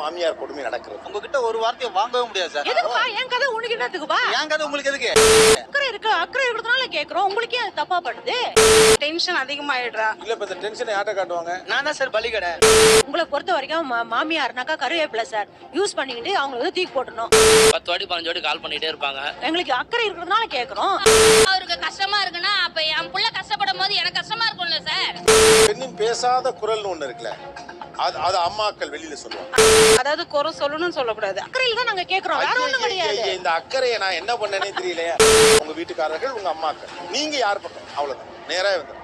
மாமியார் கொடுமை நடக்கிறது. உங்ககிட்ட ஒரு வார்த்தையை வாங்கவே முடியாது சார். எதுக்குப்பா? என் கதை உனக்கு என்னத்துக்குப்பா? ஏன் கதை உங்களுக்கு எதுக்கு? அக்கறை இருக்கு. அக்கறை இருக்கிறதுனால கேக்குறோம். உங்களுக்கு ஏன் தப்பா படுது? டென்ஷன் அதிகமாயிடுறா. இல்ல இப்ப இந்த டென்ஷனை யார்ட்ட காட்டுவாங்க? நான் தான் சார் பலிகடை உங்களை பொறுத்த வரைக்கும் மாமியார்னாக்கா கருவேப்பிலை சார். யூஸ் பண்ணிக்கிட்டு அவங்களை வந்து தூக்கி போட்டுறணும் பத்து வாட்டி பதினஞ்சு வாட்டி கால் பண்ணிட்டே இருப்பாங்க. எங்களுக்கு அக்கறை இருக்கிறதுனால கேக்குறோம். அவருக்கு கஷ்டமா இருக்குன்னா அப்ப என் புள்ள கஷ்டப்படும் போது எனக்கு கஷ்டமா இருக்கும்ல சார். பெண்ணின் பேசாத குரல்னு ஒண்ணு இருக்குல்ல. அது அது அம்மாக்கள் வெளியில சொல்லுவாங்க. அதாவது குறை சொல்லணும்னு சொல்லக்கூடாது. அக்கறையில தான் நாங்க கேக்குறோம். வேற ஒண்ணும் கிடையாது. ஐயே, இந்த அக்கறையை நான் என்ன பண்ணேனே தெரியலையே. உங்க வீட்டுக்காரர்கள் உங்க அம்மாக்கள். நீங்க யார் பக்கம்? அவ்வளவுதான். நேரா வந்து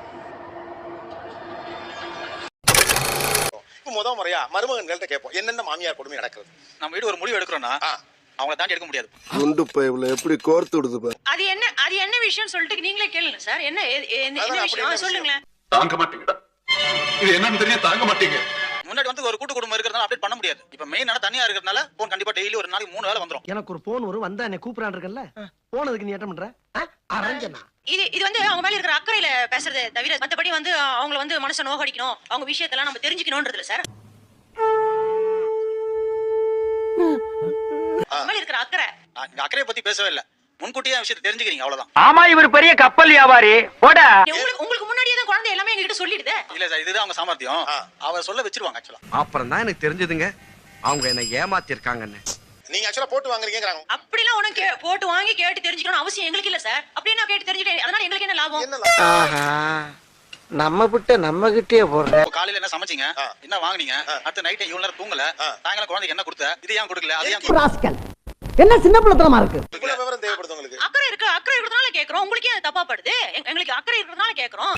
இப்ப முத முறையா மருமகன்கள்ட்ட கேட்போம். என்னென்ன மாமியார் கொடுமை நடக்கிறது? நம்ம வீடு ஒரு முடிவு எடுக்கிறோம்னா ஆ. அவங்கள தாண்டி எடுக்க முடியாது. குண்டு பைப்ல எப்படி கோர்த்து விடுது பாரு. அது என்ன அது என்ன விஷயம் சொல்லிட்டு நீங்களே கேளுங்க சார். என்ன எ- எ- என்ன அதான் என்ன அப்படி என்ன விஷயம்? சொல்லுங்களேன் தாங்க மாட்டீங்கடா. இது என்னன்னு தெரியும் தாங்க மாட்டீங்க. முன்னாடி வந்து ஒரு கூட்டு குடும்பம் இருக்கிறதுனால அப்டேட் பண்ண முடியாது. இப்ப மெயினான தனியா இருக்கிறதுனால போன் கண்டிப்பா டெய்லி ஒரு நாளைக்கு மூணு வேலை வந்துரும். எனக்கு ஒரு போன் வரும் வந்தா என்ன கூப்பிடான் இருக்கல போனதுக்கு நீ என்ன பண்ற? அரஞ்சனா இது இது வந்து அவங்க மேல இருக்கிற அக்கறையில பேசுறதே தவிர மத்தபடி வந்து அவங்கள வந்து மனசை நோகடிக்கணும். அவங்க விஷயத்தெல்லாம் நம்ம தெரிஞ்சுக்கணும்ன்றதுல சார். அவங்க மேல இருக்கிற அக்கறை. அக்கறையை பத்தி பேசவே இல்ல. முன்கூட்டியே விஷயத்தை தெரிஞ்சுக்கிறீங்க அவ்வளவுதான். ஆமா இவர் பெரிய கப்பல் வியாபாரி. போடா. உங்களுக்கு குழந்தை எல்லாமே எங்ககிட்ட சொல்லிடுதே. இல்ல சார் இதுதான் அவங்க சாமர்த்தியம். ஆ. அவர் சொல்ல வச்சிருவாங்க ஆக்சுவலா அப்புறம் தான் எனக்கு தெரிஞ்சதுங்க. அவங்க என்ன ஏமாத்திருக்காங்கன்னு. நீங்க ஆக்சுவலா போட்டு வாங்குறீங்கிறாங்க அப்படிலாம் ஒண்ணும் கே- போட்டு வாங்கி கேட்டு தெரிஞ்சுக்கணும் அவசியம் எங்களுக்கு இல்ல சார். அப்படியே நான் கேட்டு தெரிஞ்சுட்டேன் அதனால எங்களுக்கு என்ன லாபம்? என்ன லாபம்? ஆஹா. நம்ம விட்ட நம்ம கிட்டே போடுற. இப்போ காலையில என்ன சமைச்சீங்க. என்ன வாங்குனீங்க. அடுத்த நைட் இவ்வளவு நேரம் தூங்கல. சாயங்காலம் குழந்தைக்கு என்ன கொடுத்த? இது ஏன் கொடுக்கல? அது ஏன் ராஸ்கல். என்ன சின்ன பிள்ளைத்தனமா இருக்கு? இவ்வளவு விவரம் தேவைப்படுது உங்களுக்கு. அக்கறை இருக்கு. அக்கறை இருக்கிறதுனால கேக்குறோம். உங்களுக்கு ஏன் தப்பா படுது. எங்க- எங்களுக்கு அக்கறை இருக்கிறதுனால கேக்குறோம்.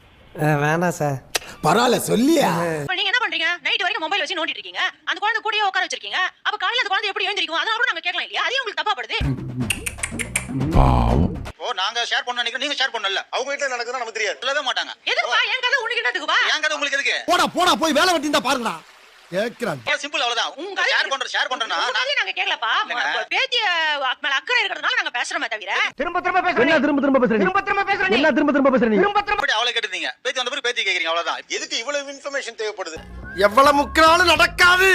வேணாம் சார். பரவாயில்ல சொல்லியா? இப்ப நீங்க என்ன பண்றீங்க? நைட் வரைக்கும் மொபைல் வச்சு நோண்டிட்டு இருக்கீங்க. அந்த குழந்தை கூடயே உட்கார வச்சிருக்கீங்க. அப்ப காலையில அந்த குழந்தை எப்படி எழுந்திருக்கும்? அதனால கூட நாங்க கேட்கலாம் இல்லையா? அதே உங்களுக்கு தப்பா படுது. ஓ நாங்க ஷேர் பண்ண நினைக்கிறோம் நீங்க ஷேர் பண்ணல. அவங்க வீட்டுல நடக்குதுன்னா நமக்கு தெரியாது. சொல்லவே மாட்டாங்க. எதுக்குப்பா? என் கதை உனக்கு என்னத்துக்குப்பா? ஏன் கதை உங்களுக்கு எதுக்கு? போடா போடா போய் வேலை வெட்டி இருந்தா பாருங்கடா. சிம்பிள் அவ்வளவுதான். உங்க ஷேர் பண்ற ஷேர் கதையை நாங்க இல்லைங்க. பேத்திய மேல அக்கறை இருக்கிறதுனால நாங்க பேசுறோமே தவிர. திரும்ப திரும்ப பேசுற என்ன திரும்ப திரும்ப பேசுற திரும்ப திரும்ப பேசுற என்ன திரும்ப திரும்ப பேசுற நீ திரும்ப அப்படி அவளை கேட்டுருந்தீங்க பேத்தி வந்த பிறகு பேத்தி கேக்குறீங்க அவ்வளவுதான். எதுக்கு இவ்வளவு இன்ஃபர்மேஷன் தேவைப்படுது? எவ்வளவு முக்கினாலும் நடக்காது.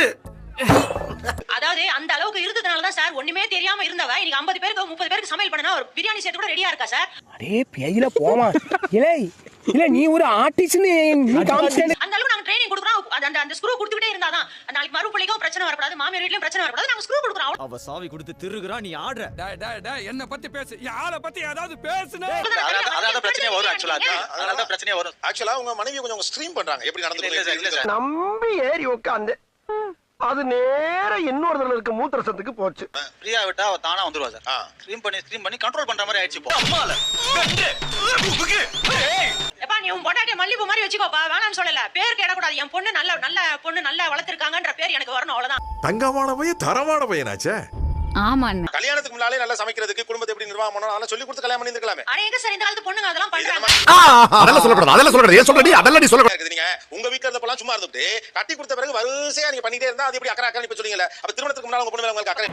அதாவது அந்த அளவுக்கு இருந்ததுனால தான் சார் ஒண்ணுமே தெரியாம இருந்தவ இன்னைக்கு 50 பேருக்கு முப்பது பேருக்கு சமையல் பண்ணனா ஒரு பிரியாணி சேர்த்து கூட ரெடியா இருக்கா சார்? அடே பேயில போமா இல்லை இல்ல நீ ஒரு ஆர்டிஸ்ட்னு நீ காமிச்சேன் அந்த அளவுக்கு நாங்க ட்ரைனிங் கொடுக்குறோம். அந்த- அந்த ஸ்க்ரூ கொடுத்துக்கிட்டே இருந்தாதான். நாளைக்கு மறுபடியும் பிரச்சனை வரக்கூடாது மாமியார் வீட்லயும் பிரச்சனை வரக்கூடாது நாங்க ஸ்க்ரூ கொடுக்குறோம். அவ சாவி கொடுத்து திருகுறா நீ ஆடுற. டேய் டேய் டேய் என்ன பத்தி பேசு. யார பத்தி ஏதாவது பேசுன. அதனால அதனால தான் பிரச்சனையே வரும் ஆக்சுவலா அதனால தான் பிரச்சனையே வரும். ஆக்சுவலா உங்க மனைவி கொஞ்சம் ஸ்ட்ரீம் பண்றாங்க. எப்படி இல்ல இல்ல சார் இல்ல நடந்து சார் நம்பி ஏறி உட்காந்து அது நேர இன்னொரு தடவை இருக்க மூத்திரசத்துக்கு போச்சு. ஃப்ரீயா விட்டா அவ தானா வந்துருவா சார். ஆ. ஸ்ட்ரீம் பண்ணி ஸ்ட்ரீம் பண்ணி கண்ட்ரோல் பண்ற மாதிரி ஆயிடுச்சு இப்போ. எப்பா நீ உன் பொட்டாட்டிய மல்லிப்பூ மாதிரி வச்சுக்கோப்பா வேணாம்னு சொல்லல. பேர் கேடக்கூடாது. என் பொண்ணு நல்ல நல்ல பொண்ணு நல்லா வளர்த்திருக்காங்கன்ற பேர் எனக்கு வரணும். அவ்வளவுதான். தங்கமான பையன் தரமான பையனாச்சே. கல்யாணத்துக்கு முன்னாலே நல்லா சமைக்கிறதுக்கு குடும்பத்தை எப்படி நிர்வாகம் பண்ணணும்? அதெல்லாம் சொல்லி கொடுத்து கல்யாணம் பண்ணிருக்கலாமே ஆனா எங்க சார் இந்த காலத்து பொண்ணுங்க அதெல்லாம் பண்றாங்க? அதெல்லாம் சொல்லக்கூடாது. அதெல்லாம் சொல்றது ஏன் சொல்றடி அதெல்லாம் நீ சொல்ல இருக்குது. நீங்க உங்க வீட்ல இருந்தப்பலாம் சும்மா இருந்துட்டு கட்டி கொடுத்த பிறகு வரிசையா நீங்க பண்ணிட்டே இருந்தா அது எப்படி அக்கறை அக்கறை இப்ப சொன்னீங்கல்ல. அப்ப திருமணத்துக்கு முன்னால உங்க பொண்ணு மேல உங்களுக்கு அக்கறை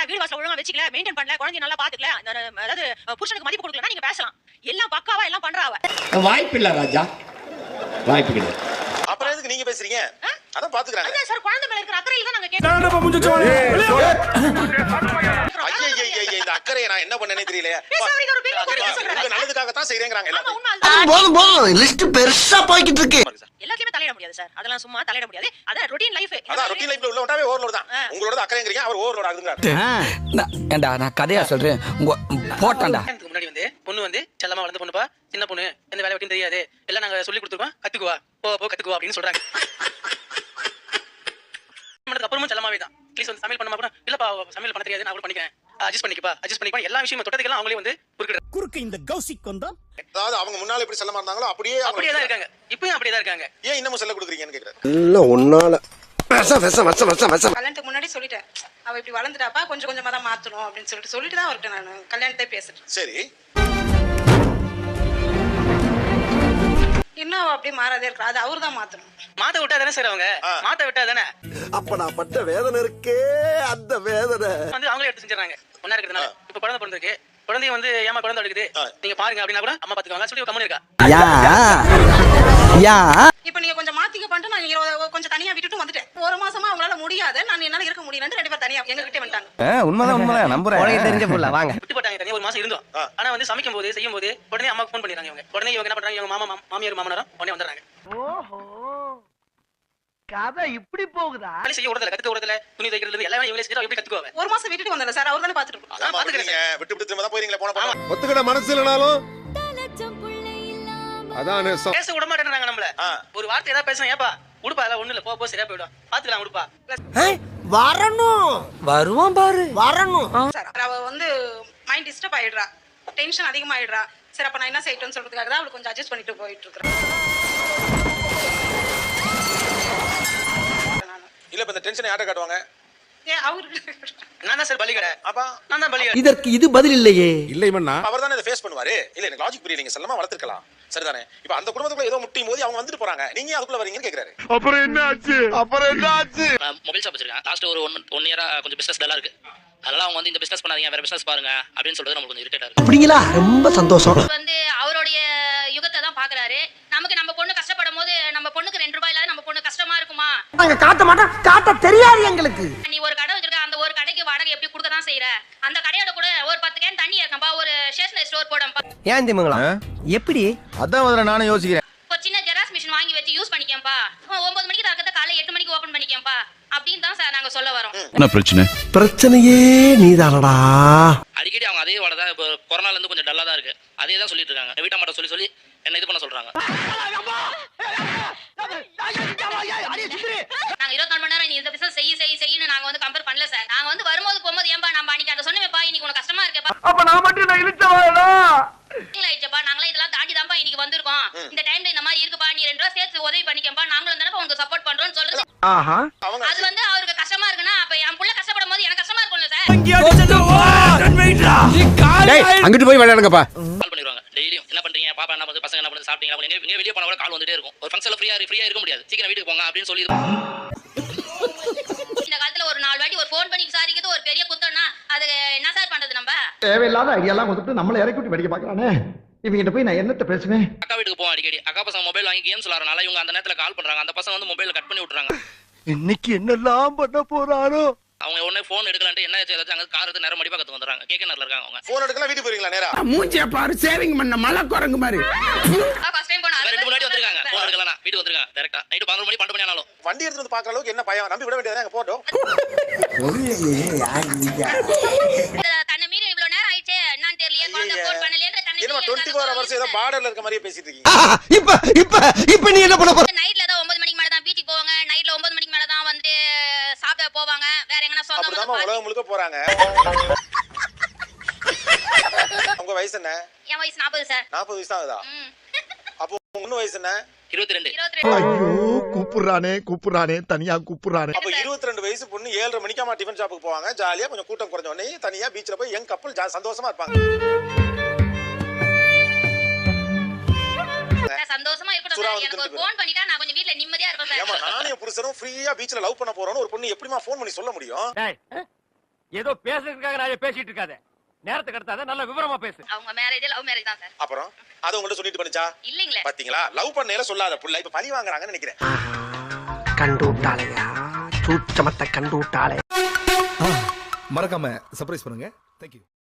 பொண்ணு சமைக்கல வீடு வாசல் ஒழுங்கா வச்சுக்கல மெயின்டைன் பண்ணல குழந்தை நல்லா பாத்துக்கல அதாவது புருஷனுக்கு மதிப்பு கொடுக்கலன்னா நீங்க பேசலாம். எல்லாம் பக்காவா எல்லாம் பண்றாவ வாய்ப்பில்லை ராஜா. வாய்ப்பு கிடையாது. அப்புறம் எதுக்கு நீங்க பேசுறீங்க? அதான் பாத்துக்கறாங்க. சார் குழந்தை மேல இருக்கிற அக்கறையில தான் நாங்க கேட்கறோம் ஐயே அக்கறையை நான் என்ன பண்ணேனே தெரியல நல்லதுக்காக தான் செய்றேங்கறாங்க ஆமா, எல்லாரும். போதும் போதும். லிஸ்ட் பெருசா போய்கிட்டு இருக்கு. எல்லாத்தையுமே தலையிட முடியாது சார். அதெல்லாம் சும்மா தலையிட முடியாது. அதான் ரொட்டீன் லைஃப் அதான் ரொட்டீன் லைஃப்ல உள்ள விட்டாவே ஓவர்லோட் தான். உங்களோட அக்கறைங்கறீங்க அவர் ஓவர்லோட் ஆகுதுங்கறாரு. ஏண்டா நான் கதையா சொல்றேன். உங்க போட்டான்டா. கல்யாணத்துக்கு முன்னாடி வந்து பொண்ணு வந்து செல்லமா வளர்ந்த பொண்ணுப்பா சின்ன பொண்ணு எந்த வேலை வெட்டியும் தெரியாது. எல்லாம் நாங்க சொல்லி கொடுத்துருக்கோம். கத்துக்குவா. போ போ கத்துக்குவா அப்படின்னு சொல்றாங்க. அப்புறமும் செல்லமாவே தான். ப்ளீஸ் வந்து சமையல் பண்ண கூட இல்லப்பா சமையல் பண்ண தெரியாது நான் கூட பண்ணிக்கிறேன். அட்ஜஸ்ட் பண்ணிக்கப்பா அட்ஜஸ்ட் பண்ணிப்பா எல்லா விஷயமும் தொட்டதுக்கெல்லாம் அவங்களே வந்து குறுக்கிடுறாங்க குறுக்கு இந்த கௌசிக் வந்தா அதாவது அவங்க முன்னால எப்படி செல்லமா இருந்தாங்களோ அப்படியே அப்படியே தான் இருக்காங்க. இப்பயும் அப்படியே தான் இருக்காங்க. ஏன் இன்னமும் செல்ல கொடுக்குறீங்கன்னு கேக்குறாரு. இல்ல ஒன்னால கல்யாணத்துக்கு முன்னாடி சொல்லிட்டேன். அவ இப்படி வளர்ந்துட்டாப்பா கொஞ்சம் கொஞ்சமா தான் மாத்தணும் அப்படின்னு சொல்லிட்டு சொல்லிட்டு தான் அவர்கிட்ட நான் கல்யாணத்தை பேசுறேன் சரி. இன்னும் அவ அப்படியே மாறாதே இருக்கிறா அது அவர் தான் மாத்தணும். மாத்த விட்டா தானே சார் அவங்க. மாத்த விட்டா தானே? அப்ப நான் பட்ட வேதனை இருக்கே அந்த வேதனை. வந்து அவங்களே எடுத்து செஞ்சுறாங்க ஒன்னா இருக்கிறதுனால இப்ப குழந்தை பிறந்திருக்கு. குழந்தைய வந்து ஏமா குழந்தை எடுக்குது. நீங்க பாருங்க அப்படின்னா கூட அம்மா பாத்துக்குவாங்க. சொல்லி கம்மனு இருக்கா இப்ப நீங்க ஒ- கொஞ்சம் தனியா விட்டுட்டு வந்துட்டேன். ஒரு மாசமா அவங்களால முடியாது. நான் என்னால இருக்க முடியலன்னு ரெண்டு பேரும் தனியா எங்க கிட்டே வந்துட்டாங்க உண்மைதான் உண்மைதான். நம்புறேன். தெரிஞ்ச புள்ள வாங்க. விட்டு போட்டாங்க தனியா ஒரு மாசம் இருந்தோம். ஆனா வந்து சமைக்கும் போது செய்யும் போது உடனே அம்மாக்கு ஃபோன் பண்ணிடுறாங்க இவங்க. உடனே இவங்க என்ன பண்றாங்க? இவங்க மாமா மாமா- மாமியார் மாமனாரும் உடனே வந்துடுறாங்க. ஓஹோ. கதை இப்படி போகுதா? வேலை செய்ய விடுறதில்ல கத்துக்க விடுறதில்ல. துணி தைக்கிறதுல இருந்து எல்லாமே இவங்களே செஞ்சு எப்படி கத்துக்குவாங்க ஒரு மாசம் விட்டுட்டு வந்தல சார் அவர் தானே பாத்துட்டு இருப்பாரு. அதான் விட்டு விட்டு திரும்ப தான் போயிருங்களே போன போன ஒத்துக்கிட மனசு இல்லைனாலும் அதான். பேச விட மாட்டேன்றாங்க நம்மள. ஒரு வார்த்தை ஏதாவது பேசுனா ஏப்பா உடுப்பா அதெல்லாம் ஒண்ணு இல்ல போ போ சரியா போயிடும். பாத்துக்கலாம் உடுப்பா. வரணும். வருவான் பாரு. வரணும். சார் அவ வந்து மைண்ட் டிஸ்டர்ப் ஆயிடுறா. டென்ஷன் அதிகமாயிடுறா. சரி அப்ப நான் என்ன செய்யட்டும்னு சொல்றதுக்காக தான் அவளுக்கு கொஞ்சம் அட்ஜஸ்ட் பண்ணிட்டு போயிட்டு இருக்கிறேன். இல்ல இப்ப இந்த டென்ஷன் யார்ட்ட காட்டுவாங்க ஏன் அவரு நான் தான் சார் பலிகடை. அப்பா. நான் தான் பலிகடை. இதற்கு இது பதில் இல்லையே. இல்லை மண்ணா அவர் தானே இதை ஃபேஸ் பண்ணுவாரு? இல்ல எனக்கு லாஜிக் புரியல. நீங்க செல்லமா வளர்த்துக்கலாம் சரிதானே? இப்ப அந்த குடும்பத்துக்குள்ள ஏதோ முட்டி மோதி அவங்க வந்துட்டு போறாங்க. நீங்க அதுக்குள்ள வரீங்கன்னு கேக்குறாரு. அப்புறம் என்ன ஆச்சு? அப்புறம் என்ன ஆச்சு? மொபைல் ஷாப் வச்சிருக்கேன். லாஸ்ட் ஒரு ஒன் ஒன் இயரா கொஞ்சம் பிசினஸ் டல்லா இருக்கு. அதனால அவங்க வந்து இந்த பிசினஸ் பண்ணாதீங்க வேற பிசினஸ் பாருங்க அப்படின்னு சொல்றது நமக்கு கொஞ்சம் இரிட்டேட்டா இருக்கு. அப்படிங்களா? ரொம்ப சந்தோஷம். வந்து அவருடைய யுகத்தை தான் பாக்குறாரு. நமக்கு நம்ம பொண்ணு கஷ்டப்படும் போது நம்ம பொண்ணுக்கு ரெண்டு ரூபாய் இல்லாத நம்ம பொண்ணு கஷ்டமா இருக்குமா? நாங்க காட்ட மாட்டோம். காட்ட தெரியாது எங்களுக்கு. நீ ஒரு கடை வச்சிருக்க அந்த ஒரு கடைக்கு வாடகை எப்படி கொடுக்க தான் செய்யற அந்த கடையோட கூட ஒரு பத்து கேன் தண்ணி இருக்கம்பா ஒரு ஸ்டேஷனரி ஸ்டோர் போடம்பா. ஏன் திமுங்களா எப்படி? அதான் முதல்ல நானும் யோசிக்கிறேன் ஒரு சின்ன ஜெராக்ஸ் மிஷின் வாங்கி வச்சு யூஸ் பண்ணிக்கேன்ப்பா ஒன்பது மணிக்கு திறக்கறத காலைல எட்டு மணிக்கு ஓபன் பண்ணிக்கேன்ப்பா அப்படின்னு தான் சார் நாங்க சொல்ல வரோம். என்ன பிரச்சனை? பிரச்சனையே நீதானடா. அடிக்கடி அவங்க அதே வாட தான் இப்போ கொரோனால இருந்து கொஞ்சம் டல்லா தான் இருக்கு. அதே தான் சொல்லிட்டு இருக்காங்க. வீட்டை மட்டும் சொல்லி சொல்லி என்ன இது பண்ண சொல்றாங்க. நாங்க இருபத்தி நாலு மணி நேரம் நீ இந்த பிசினஸ் செய்ய செய்ய செய்யணும் நாங்க வந்து கம்பேர் பண்ணல சார் நாங்க வந்து வரும்போது போகும்போது ஏன்பா நம்ம அன்னைக்கு அதை சொன்னேப்பா இன்னைக்கு உனக்கு கஷ்டமா இருக்கேப்பா. அப்ப நான் மட்டும் நான் இழுச்சவாடா ஆயிடுச்சப்பா நாங்களாம் இதெல்லாம் தாண்டி தான்ப்பா இன்னைக்கு வந்திருக்கோம். இந்த டைம்ல இந்த மாதிரி இருக்குப்பா நீ ரெண்டு ரூபா சேர்த்து உதவி பண்ணிக்கப்பா நாங்களும் தானே உனக்கு சப்போர்ட் பண்றோம்னு சொல்றது. ஆஹா. அவங்க அது வந்து அவருக்கு கஷ்டமா இருக்குன்னா அப்ப என் புள்ள கஷ்டப்படும் போது எனக்கு கஷ்டமா இருக்கும்ல சார் அங்கிட்டு போய் விளையாடுங்கப்பா. கால் பண்ணிடுவாங்க. டெய்லியும் என்ன பண்றீங்க? பாப்பா என்ன பண்ணுது? பசங்க என்ன பண்ணுது? சாப்பிட்டீங்களா? வெளியே போனா கூட கால் வந்துட்டே இருக்கும். ஒரு ஃபங்க்ஷன்ல ஃப்ரீயா ஃப்ரீயா இருக்க முடியாது. சீக்கிரம் வீட்டுக்கு போங்க அப்படின்னு சொல்லி இந்த காலத்துல ஒரு நாலு வாட்டி ஒரு ஃபோன் பண்ணி விசாரிக்கிறது ஒரு பெரிய குத்தம்னா அது என்ன சார் பண்றது நம்ம? தேவையில்லாத ஐடியாலாம் கொடுத்துட்டு நம்மள இறக்கி விட்டு படிக்க பாக்குறானே இவங்கிட்ட போய் நான் என்னத்த பேசுவேன்? அக்கா வீட்டுக்கு போவோம் அடிக்கடி. அக்கா பசங்க மொபைல் வாங்கி கேம்ஸ் விளாட்றனால இவங்க அந்த நேரத்துல கால் பண்றாங்க. அந்த பசங்க வந்து மொபைல் கட் பண்ணி விட்டுறாங்க. இன்னைக்கு என்னெல்லாம் பண்ண போறாரோ? அவங்க உடனே ஃபோன் எடுக்கலான்ட்டு என்ன ஆச்சு? ஏதாச்சும் அங்க கார் எடுத்து நேரம் மடிப்பா கத்து வந்துடுறாங்க. கேட்க நேரில் இருக்காங்க அவங்க. போன் எடுக்கலாம் வீட்டுக்கு போறீங்களா நேரா? மூஞ்சிய பாரு சேவிங் பண்ண மலை குரங்கு மாதிரி. ஃபர்ஸ்ட் டைம் போனா வேற ரெண்டு முன்னாடி வந்திருக்காங்க. ஃபோன் எடுக்கலாம் வீட்டுக்கு வந்திருக்காங்க. டேரக்டா நைட்டு பதினொரு மணி பன்னெண்டு மணி ஆனாலும். வண்டி எடுத்து வந்து பாக்குற அளவுக்கு என்ன பயம்? நம்பி விட வேண்டியதானே போட்டோம் தன்னை மீறி இவ்வளவு நேரம் ஆயிடுச்சு? என்னன்னு தெரியலையே. குழந்தை ஃபோன் பண்ணலையே என்னமா டுவெண்ட்டி ஃபோர் ஹவர்ஸ் ஏதோ பார்டர்ல இருக்க மாதிரியே பேசிட்டு இருக்கீங்க. இப்ப இப்ப இப்ப நீ என்ன பண்ண போற? போவாங்க. வேற எங்கனா சொந்தம் வந்து உலகம் முழுக்க போறாங்க. உங்க வயசு என்ன? என் வயசு நாற்பது சார். நாற்பது வயசு தான் ஆகுதா அப்போ உங்க வயசு என்ன? இருபத்தி ரெண்டு இருபத்தி ரெண்டு ஐயோ கூப்பிடுறானே கூப்பிடுறானே தனியா கூப்பிடுறானே. அப்ப இருபத்தி ரெண்டு வயசு பொண்ணு ஏழரை மணிக்காம டிஃபன் ஷாப்புக்கு போவாங்க. ஜாலியா கொஞ்சம் கூட்டம் குறைஞ்ச உடனே தனியா பீச்ல போய் யங் கப்பல் சந்தோஷமா இருப்பாங்க. சந்தோஷமா இருக்கட்டும் சுறா சார். வந்து எனக்கு ஒரு திருப்பி ஃபோன் பண்ணிட்டா நான் கொஞ்சம் வீட்ல நிம்மதியா இருப்பேன் ஏமா சார் நானும் என் புருஷனும் ஃப்ரீயா பீச்ல லவ் பண்ண போறோம்னு ஒரு பொண்ணு எப்படிமா ஃபோன் பண்ணி சொல்ல முடியும்? ஏதோ பேசுறதுக்காக நான் பேசிட்டு இருக்காத. நேரத்தை கடத்தாத நல்ல விவரமா பேசு. அவங்க மேரேஜ் லவ் மேரேஜ் தான் சார். அப்புறம் அது உங்கள்ட்ட சொல்லிட்டு பண்ணிச்சா இல்லீங்களே. பாத்தீங்களா? லவ் பண்ணையில சொல்லாத புள்ள இப்ப பழி வாங்குறாங்கன்னு நினைக்கிறேன். கண்டு விட்டாளையா சூச்சமத்தை கண்டு விட்டாளே மறக்காம சர்ப்ரைஸ் பண்ணுங்க. தேங்க்யூ